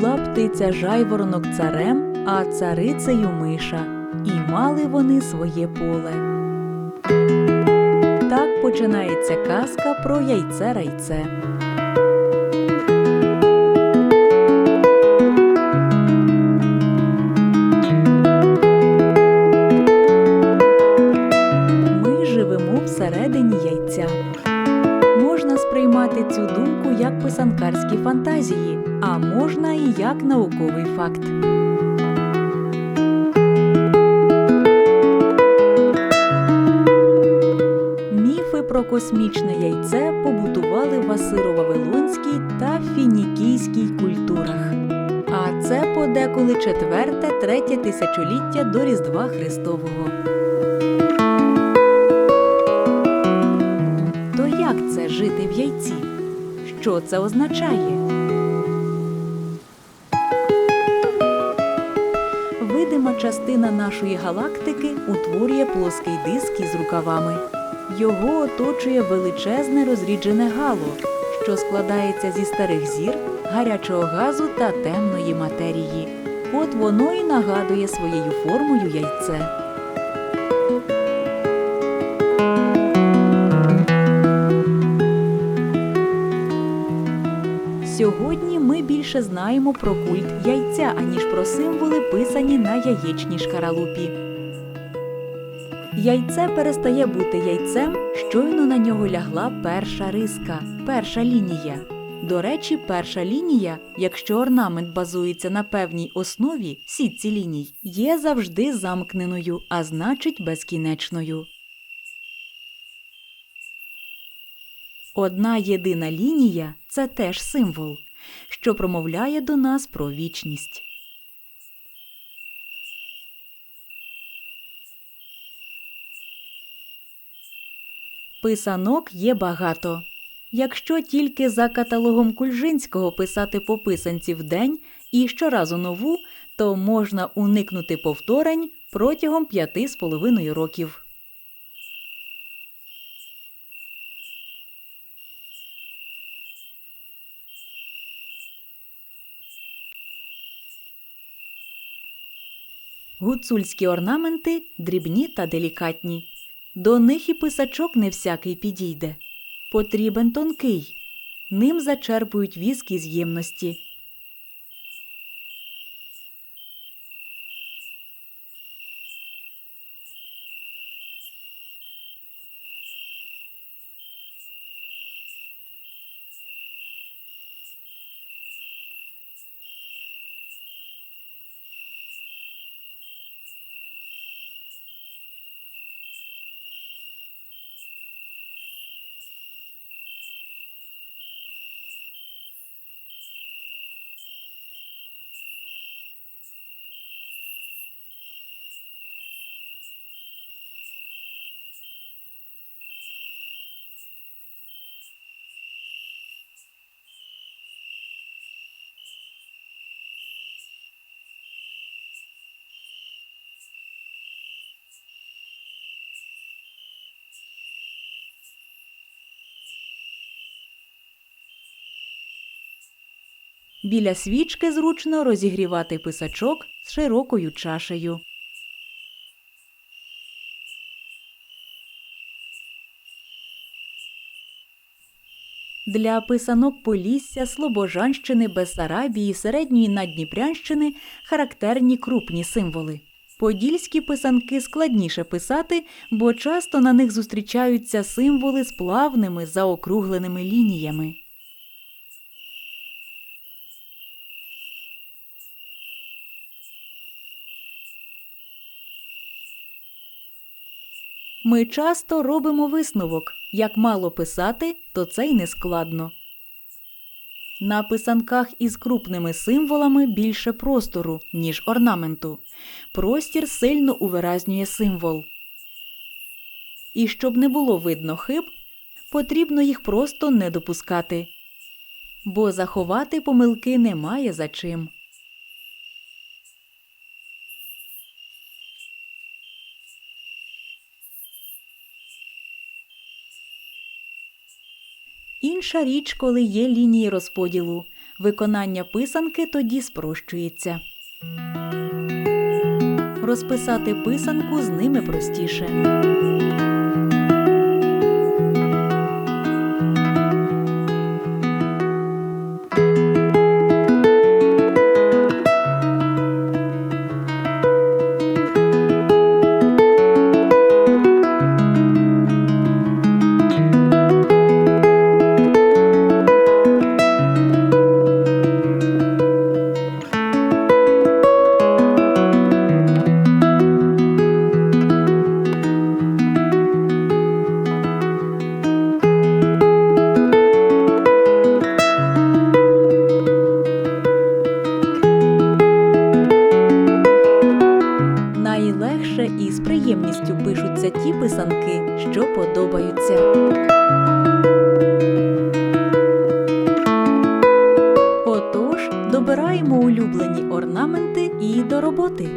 була птиця жайворонок царем, а царицею миша, і мали вони своє поле. Так починається казка про яйце райце. Ми живемо всередині яйця. Можна сприймати цю думку як писанкарські фантазії, а можна і як науковий факт. Міфи про космічне яйце побутували в Асиро-Вавилонській та Фінікійській культурах. А це подеколи четверте-третє тисячоліття до Різдва Христового. Жити в яйці? Що це означає? Видима частина нашої галактики утворює плоский диск із рукавами. Його оточує величезне розріджене гало, що складається зі старих зір, гарячого газу та темної матерії. От воно і нагадує своєю формою яйце. Сьогодні ми більше знаємо про культ яйця, аніж про символи, писані на яєчній шкаралупі. Яйце перестає бути яйцем, щойно на нього лягла перша риска, перша лінія. До речі, перша лінія, якщо орнамент базується на певній основі сітці ліній, є завжди замкненою, а значить безкінечною. Одна єдина лінія це теж символ, що промовляє до нас про вічність. Писанок є багато. Якщо тільки за каталогом Кульжинського писати по писанці в день і щоразу нову, то можна уникнути повторень протягом п'яти з половиною років. Гуцульські орнаменти дрібні та делікатні. До них і писачок не всякий підійде. Потрібен тонкий. Ним зачерпують віск із ємності. Біля свічки зручно розігрівати писачок з широкою чашею. Для писанок Полісся, Слобожанщини, Бессарабії, Середньої Надніпрянщини характерні крупні символи. Подільські писанки складніше писати, бо часто на них зустрічаються символи з плавними заокругленими лініями. Ми часто робимо висновок як мало писати, то це й не складно. На писанках із крупними символами більше простору, ніж орнаменту. Простір сильно увиразнює символ. І щоб не було видно хиб, потрібно їх просто не допускати. Бо заховати помилки немає за чим. Інша річ, коли є лінії розподілу. Виконання писанки тоді спрощується. Розписати писанку з ними простіше. І до роботи.